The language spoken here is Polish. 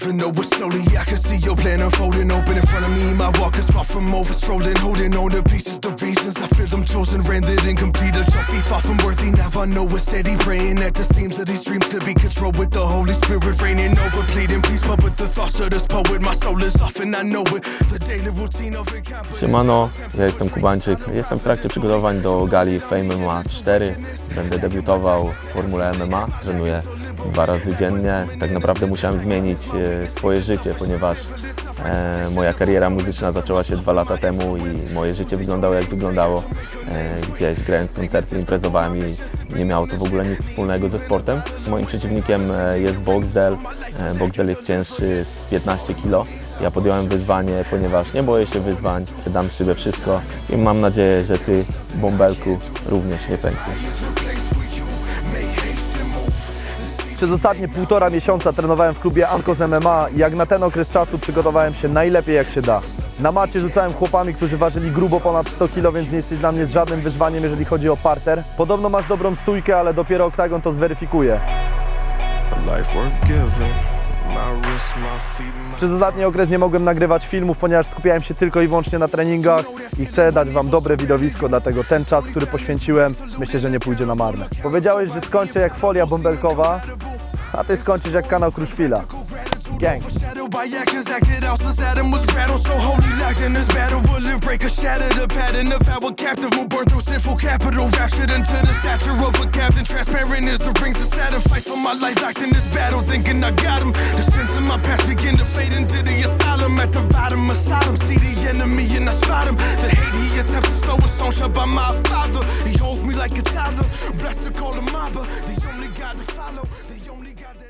Even though it's slowly, I can see your plan unfolding open in front of me. My walk is far from over, strolling, holding on to pieces. The reasons I feel them chosen, rendered incomplete. A trophy far from worthy. Now I know it's steady praying at the seams of these dreams could be controlled with the Holy Spirit raining over, pleading please. But with the thoughts of this poet, my soul is off and I know it. The daily routine of it. Siemano, ja jestem Kubańczyk. Jestem w trakcie przygotowań do gali Fame MMA 4. Będę debiutował w Formule MMA. Trenuję dwa razy dziennie. Tak naprawdę musiałem zmienić e, swoje życie, ponieważ e, moja kariera muzyczna zaczęła się dwa lata temu i moje życie wyglądało jak wyglądało. E, gdzieś grając koncerty, imprezowałem i nie miało to w ogóle nic wspólnego ze sportem. Moim przeciwnikiem jest Boxdel. Boxdel jest cięższy z 15 kg. Ja podjąłem wyzwanie, ponieważ nie boję się wyzwań, dam siebie wszystko i mam nadzieję, że Ty, bąbelku, również nie pękniesz. Przez ostatnie półtora miesiąca trenowałem w klubie Ankos MMA i jak na ten okres czasu przygotowałem się najlepiej jak się da. Na macie rzucałem chłopami, którzy ważyli grubo ponad 100 kg, więc nie jesteś dla mnie z żadnym wyzwaniem, jeżeli chodzi o parter. Podobno masz dobrą stójkę, ale dopiero oktagon to zweryfikuje. Przez ostatni okres nie mogłem nagrywać filmów, ponieważ skupiałem się tylko i wyłącznie na treningach i chcę dać Wam dobre widowisko, dlatego ten czas, który poświęciłem, myślę, że nie pójdzie na marne. Powiedziałeś, że skończę jak folia bąbelkowa, a Ty skończysz jak kanał Kruszwila. Gang. By actions acted out since Adam was rattled. So holy locked in this battle. Will it break or shatter the pattern of our captive? Will burn through sinful capital. Raptured into the stature of a captain. Transparent as the rings of Saturn. Fight for my life locked in this battle. Thinking I got him. The sins of my past begin to fade into the asylum. At the bottom Sodom. See the enemy and I spot him. The hate he attempts to sow is on shut by my father. He holds me like a toddler. Blessed to call him Abba. The only God to follow.